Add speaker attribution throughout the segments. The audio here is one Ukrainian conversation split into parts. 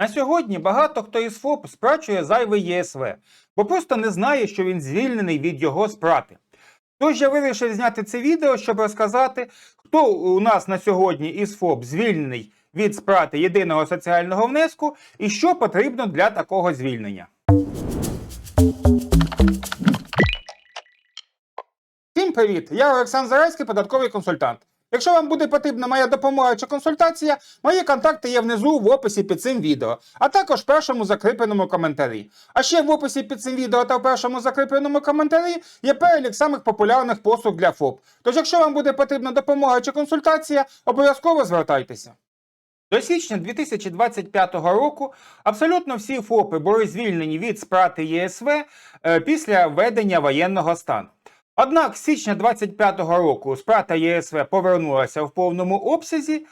Speaker 1: На сьогодні багато хто із ФОП сплачує зайвий ЄСВ, бо просто не знає, що він звільнений від його сплати. Тож я вирішив зняти це відео, щоб розказати, хто у нас на сьогодні із ФОП звільнений від сплати єдиного соціального внеску і що потрібно для такого звільнення. Всім привіт! Я Олександр Зарайський, податковий консультант. Якщо вам буде потрібна моя допомога чи консультація, мої контакти є внизу в описі під цим відео, а також в першому закріпленому коментарі. А ще в описі під цим відео та в першому закріпленому коментарі є перелік самих популярних послуг для ФОП. Тож, якщо вам буде потрібна допомога чи консультація, обов'язково звертайтеся. До січня 2025 року абсолютно всі ФОПи були звільнені від сплати ЄСВ е, після введення воєнного стану. Однак з січня 2025 року сплата ЄСВ повернулася в повному обсязі,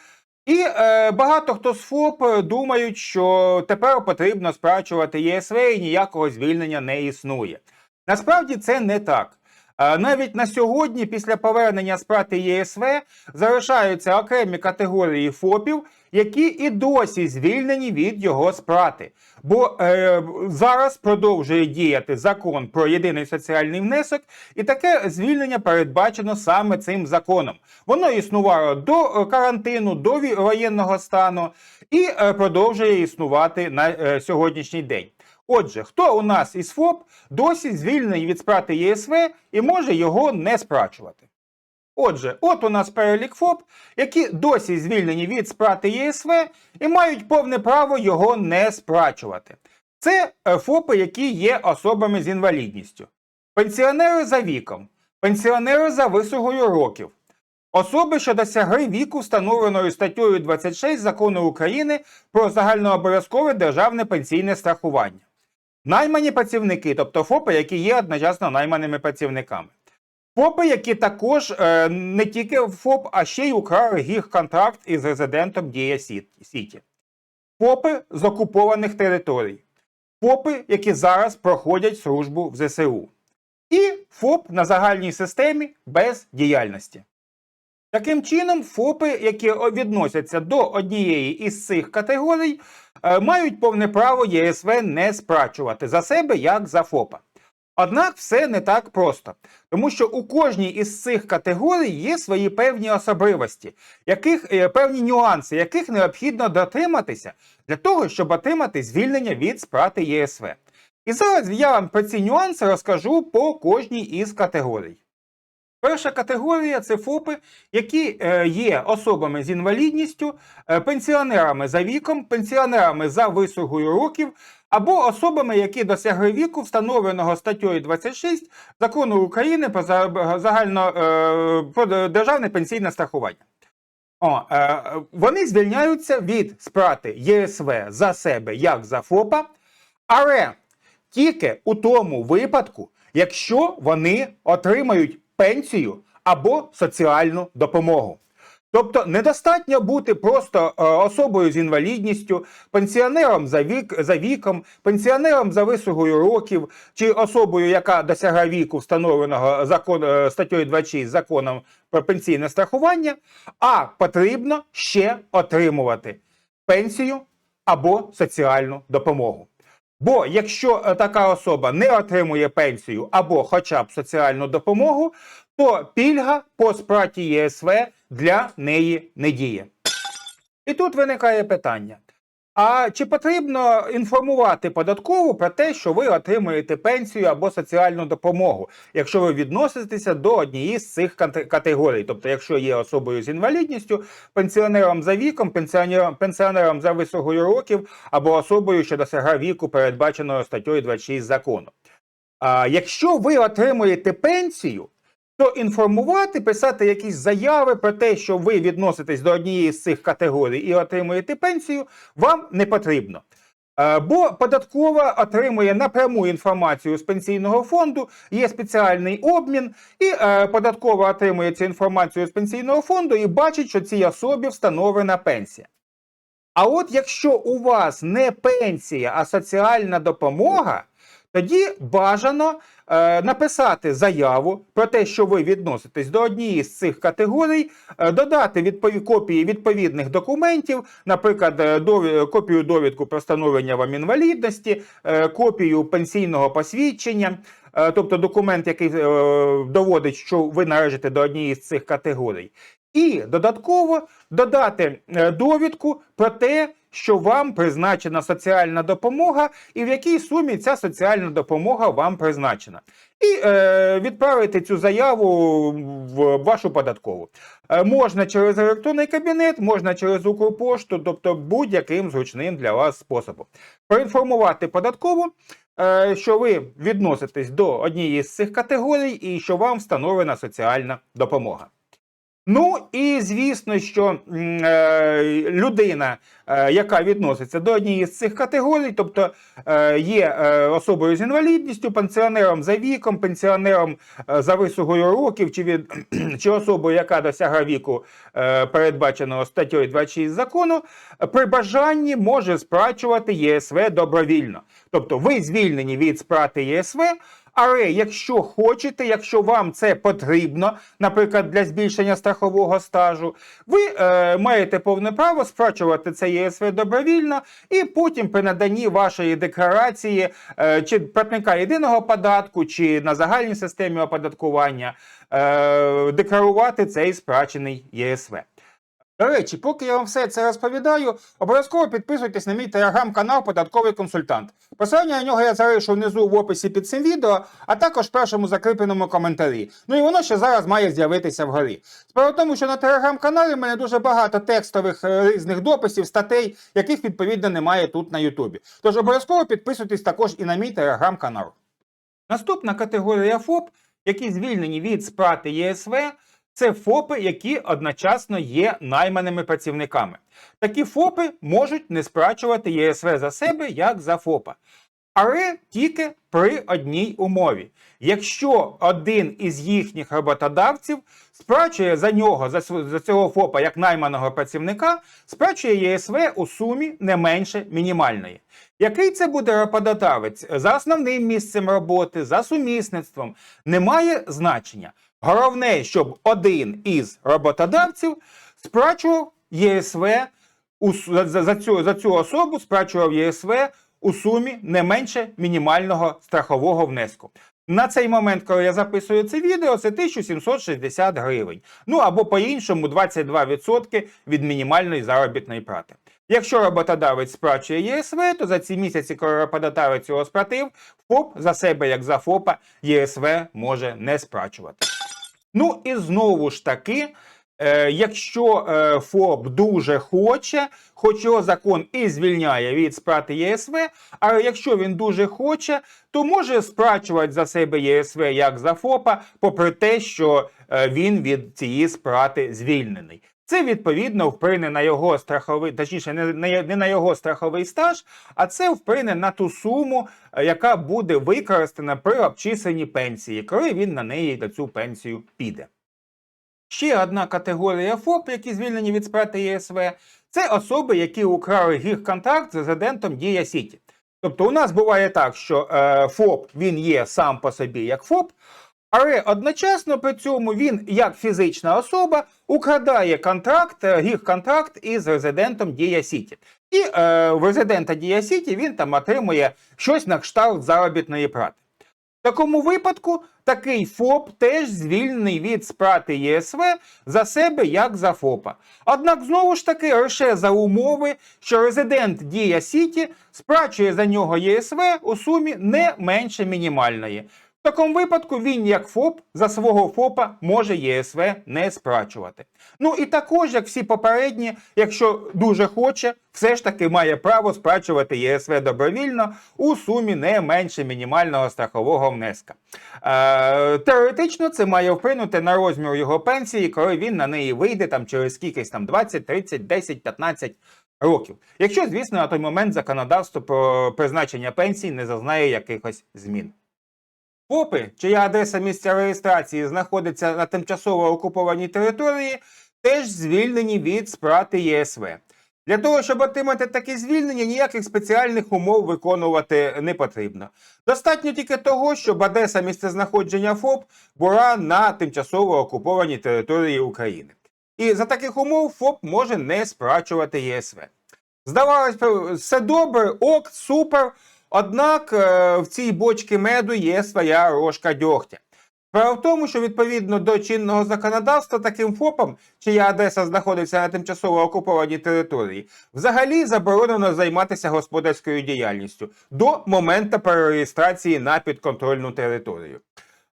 Speaker 1: і е, багато хто з ФОП думають, що тепер потрібно сплачувати ЄСВ і ніякого звільнення не існує. Насправді це не так. Е, Навіть на сьогодні, після повернення сплати ЄСВ, залишаються окремі категорії ФОПів, які і досі звільнені від його сплати. Бо е, зараз продовжує діяти закон про єдиний соціальний внесок, і таке звільнення передбачено саме цим законом. Воно існувало до е, карантину, до воєнного стану і е, продовжує існувати на е, сьогоднішній день. Отже, хто у нас із ФОП досі звільнений від сплати ЄСВ і може його не сплачувати? Отже, от у нас перелік ФОП, які досі звільнені від сплати ЄСВ і мають повне право його не сплачувати. Це е, ФОПи, які є особами з інвалідністю, пенсіонери за віком, пенсіонери за висугою років, особи, що досягли віку, встановленої статтею 26 закону України про загальнообов'язкове державне пенсійне страхування. Наймані працівники, тобто ФОПи, які є одночасно найманими працівниками. ФОПи, які також е, не тільки ФОП, а ще й уклали гіг-контракт із резидентом Дія Сіті. ФОПи з окупованих територій. ФОПи, які зараз проходять службу в ЗСУ. І ФОП на загальній системі без діяльності. Таким чином, ФОПи, які відносяться до однієї із цих категорій, е, мають повне право ЄСВ не сплачувати за себе як за ФОПа. Однак все не так просто, тому що у кожній із цих категорій є свої певні особливості, яких, е, певні нюанси, яких необхідно дотриматися для того, щоб отримати звільнення від сплати ЄСВ. І зараз я вам про ці нюанси розкажу по кожній із категорій. Перша категорія це ФОПи, які е, є особами з інвалідністю, е, пенсіонерами за віком, пенсіонерами за висугою років, або особами, які досягли віку, встановленого статтею 26 закону України про загально е, про державне пенсійне страхування. О, вони звільняються від сплати ЄСВ за себе як за ФОПа, але тільки у тому випадку, якщо вони отримають пенсію або соціальну допомогу. Тобто недостатньо бути просто е, особою з інвалідністю, пенсіонером за, вік, за віком, пенсіонером за висугою років, чи особою, яка досягла віку, встановленого закон, е, статтею 26 законом про пенсійне страхування, а потрібно ще отримувати пенсію або соціальну допомогу. Бо якщо е, така особа не отримує пенсію або хоча б соціальну допомогу, то пільга по сплаті ЄСВ для неї не діє. І тут виникає питання: а чи потрібно інформувати податкову про те, що ви отримуєте пенсію або соціальну допомогу, якщо ви відноситеся до однієї з цих категорій? Тобто, якщо є особою з інвалідністю, пенсіонером за віком, пенсіонером, пенсіонером за високою років або особою, що досягла віку, передбаченого статтею 26 закону. А якщо ви отримуєте пенсію, то інформувати, писати якісь заяви про те, що ви відноситесь до однієї з цих категорій і отримуєте пенсію, вам не потрібно. Е, Бо податкова отримує напряму інформацію з пенсійного фонду, є спеціальний обмін, і е, податкова отримує цю інформацію з пенсійного фонду і бачить, що цій особі встановлена пенсія. А от якщо у вас не пенсія, а соціальна допомога, тоді бажано е, написати заяву про те, що ви відноситесь до однієї з цих категорій, е, додати відпові- копії відповідних документів, наприклад, е, копію довідку про встановлення вам інвалідності, е, копію пенсійного посвідчення, е, тобто документ, який е, доводить, що ви належите до однієї з цих категорій. І додатково додати е, довідку про те, що вам призначена соціальна допомога, і в якій сумі ця соціальна допомога вам призначена. І е, відправити цю заяву в вашу податкову. Е, можна через електронний кабінет, можна через Укрпошту, тобто будь-яким зручним для вас способом. Проінформувати податкову, е, що ви відноситесь до однієї з цих категорій і що вам встановлена соціальна допомога. Ну і звісно, що е, людина, е, яка відноситься до однієї з цих категорій, тобто е, є е, особою з інвалідністю, пенсіонером за віком, пенсіонером е, за висугою років, чи від чи особою, яка досягла віку, е, передбаченого статтею 26 закону, при бажанні може сплачувати ЄСВ добровільно. Тобто ви звільнені від сплати ЄСВ. Але якщо хочете, якщо вам це потрібно, наприклад, для збільшення страхового стажу, ви е, маєте повне право сплачувати це ЄСВ добровільно, і потім при наданні вашої декларації е, чи платника єдиного податку, чи на загальній системі оподаткування е, декларувати цей сплачений ЄСВ. До речі, поки я вам все це розповідаю, обов'язково підписуйтесь на мій телеграм-канал Податковий консультант. Посилання на нього я залишу внизу в описі під цим відео, а також в першому закріпленому коментарі. Ну і воно ще зараз має з'явитися вгорі. Справа в тому, що на телеграм-каналі в мене дуже багато текстових е, різних дописів, статей, яких відповідно немає тут на Ютубі. Тож обов'язково підписуйтесь також і на мій телеграм-канал. Наступна категорія ФОП, які звільнені від сплати ЄСВ, це ФОПи, які одночасно є найманими працівниками. Такі ФОПи можуть не сплачувати ЄСВ за себе як за ФОПа. Але тільки при одній умові. Якщо один із їхніх роботодавців сплачує за нього, за, цього ФОПа як найманого працівника, сплачує ЄСВ у сумі не менше мінімальної. Який це буде роботодавець за основним місцем роботи, за сумісництвом, не має значення. Головне, щоб один із роботодавців сплачував ЄСВ за, цю, за цю особу сплачував ЄСВ у сумі не менше мінімального страхового внеску. На цей момент, коли я записую це відео, це 1760 гривень. Ну або по-іншому 22% від мінімальної заробітної плати. Якщо роботодавець сплачує ЄСВ, то за ці місяці, коли роботодавець його сплатив, ФОП за себе, як за ФОПа, ЄСВ може не сплачувати. Ну і знову ж таки, е, якщо е, ФОП дуже хоче, хоч його закон і звільняє від сплати ЄСВ, але якщо він дуже хоче, то може сплачувати за себе ЄСВ як за ФОПа, попри те, що е, він від цієї сплати звільнений. Це відповідно вплине на його страховий, точніше, не, не, на його страховий стаж, а це вплине на ту суму, е, яка буде використана при обчисленні пенсії, коли він на неї до цю пенсію піде. Ще одна категорія ФОП, які звільнені від сплати ЄСВ, це особи, які украли гіг-контракт з резидентом Дія Сіті. Тобто у нас буває так, що е, ФОП він є сам по собі як ФОП, але одночасно при цьому він, як фізична особа, украдає контракт, е, гіг-контракт із резидентом Дія Сіті. І е, в резидента Дія Сіті він там отримує щось на кшталт заробітної плати. В такому випадку такий ФОП теж звільнений від сплати ЄСВ за себе як за ФОПа. Однак знову ж таки лише за умови, що резидент Дія Сіті сплачує за нього ЄСВ у сумі не менше мінімальної. В такому випадку він, як ФОП, за свого ФОПа може ЄСВ не сплачувати. Ну і також, як всі попередні, якщо дуже хоче, все ж таки має право сплачувати ЄСВ добровільно у сумі не менше мінімального страхового внеска. Е, теоретично це має вплинути на розмір його пенсії, коли він на неї вийде там через скількись там 20, 30, 10, 15 років. Якщо, звісно, на той момент законодавство про призначення пенсій не зазнає якихось змін. ФОПи, чия адреса місця реєстрації знаходиться на тимчасово окупованій території, теж звільнені від сплати ЄСВ. Для того, щоб отримати таке звільнення, ніяких спеціальних умов виконувати не потрібно. Достатньо тільки того, щоб адреса місцезнаходження ФОП була на тимчасово окупованій території України. І за таких умов ФОП може не сплачувати ЄСВ. Здавалось, все добре, ок, супер. Однак е, в цій бочці меду є своя рожка дьогтя. Справа в тому, що відповідно до чинного законодавства таким ФОПам, чия адреса знаходиться на тимчасово окупованій території, взагалі заборонено займатися господарською діяльністю до моменту перереєстрації на підконтрольну територію.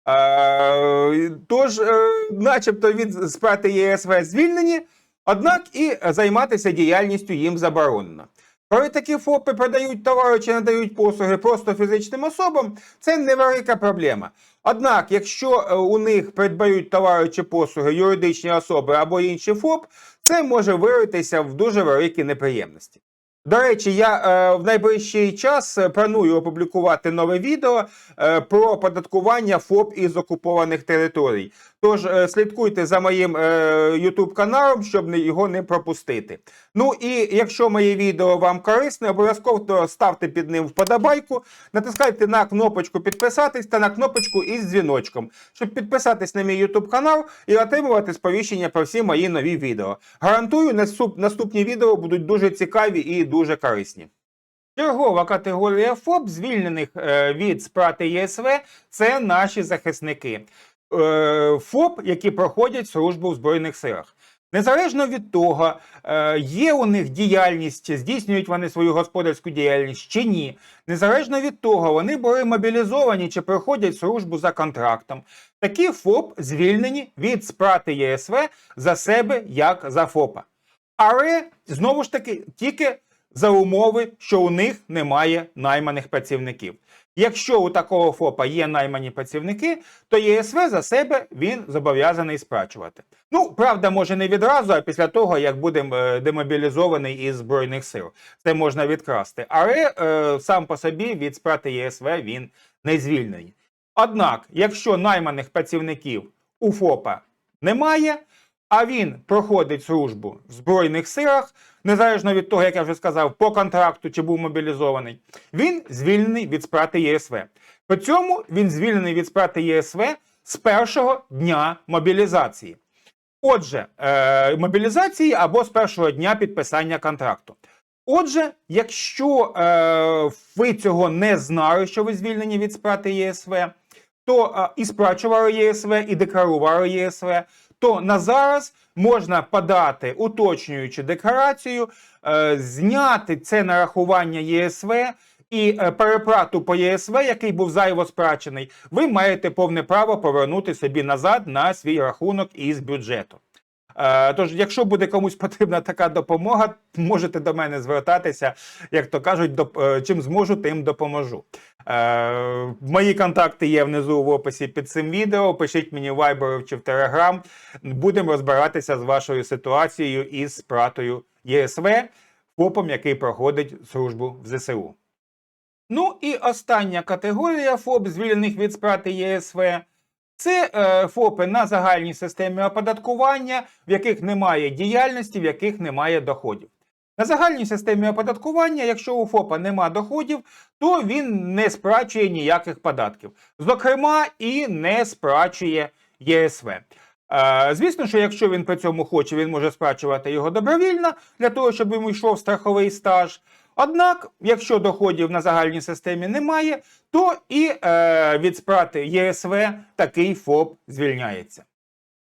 Speaker 1: Е, тож, е, начебто від сплати ЄСВ звільнені, однак і займатися діяльністю їм заборонено. Коли такі ФОПи продають товари чи надають послуги просто фізичним особам, це невелика проблема. Однак, якщо е, у них придбають товари чи послуги юридичні особи або інші ФОП, це може виритися в дуже великі неприємності. До речі, я е, в найближчий час е, планую опублікувати нове відео е, про оподаткування ФОП із окупованих територій. Тож е, слідкуйте за моїм е, YouTube каналом, щоб його не пропустити. Ну і якщо моє відео вам корисне, обов'язково то ставте під ним вподобайку, натискайте на кнопочку підписатись та на кнопочку із дзвіночком, щоб підписатись на мій YouTube канал і отримувати сповіщення про всі мої нові відео. Гарантую, наступні відео будуть дуже цікаві і дуже корисні. Чергова категорія ФОП, звільнених е, від сплати ЄСВ, це наші захисники. Е, ФОП, які проходять службу в Збройних силах. Незалежно від того, е, є у них діяльність, чи здійснюють вони свою господарську діяльність чи ні. Незалежно від того, вони були мобілізовані чи проходять службу за контрактом. Такі ФОП звільнені від сплати ЄСВ за себе як за ФОПа. Але знову ж таки тільки за умови, що у них немає найманих працівників. Якщо у такого ФОПа є наймані працівники, то ЄСВ за себе він зобов'язаний сплачувати. Ну, правда, може не відразу, а після того, як буде е, демобілізований із Збройних сил. Це можна відкрасти. Але е, сам по собі від сплати ЄСВ він не звільнений. Однак, якщо найманих працівників у ФОПа немає, а він проходить службу в Збройних силах, незалежно від того, як я вже сказав, по контракту чи був мобілізований, він звільнений від сплати ЄСВ. При цьому він звільнений від сплати ЄСВ з першого дня мобілізації. Отже, е, мобілізації або з першого дня підписання контракту. Отже, якщо е, ви цього не знали, що ви звільнені від сплати ЄСВ, то е, і сплачували ЄСВ, і декларували ЄСВ, то на зараз можна подати уточнюючу декларацію, е, зняти це нарахування ЄСВ і перепрату переплату по ЄСВ, який був зайво сплачений, ви маєте повне право повернути собі назад на свій рахунок із бюджету. Е, Тож, якщо буде комусь потрібна така допомога, можете до мене звертатися, як то кажуть, е, чим зможу, тим допоможу. Е, Мої контакти є внизу в описі під цим відео. Пишіть мені в Viber чи в Telegram. Будемо розбиратися з вашою ситуацією із сплатою ЄСВ, ФОПом, який проходить службу в ЗСУ. Ну і остання категорія ФОП, звільнених від сплати ЄСВ. Це е, ФОПи на загальній системі оподаткування, в яких немає діяльності, в яких немає доходів. На загальній системі оподаткування, якщо у ФОПа нема доходів, то він не сплачує ніяких податків. Зокрема, і не сплачує ЄСВ. Е, звісно, що якщо він при цьому хоче, він може сплачувати його добровільно для того, щоб йому йшов страховий стаж. Однак, якщо доходів на загальній системі немає, то і е, від сплати ЄСВ такий ФОП звільняється.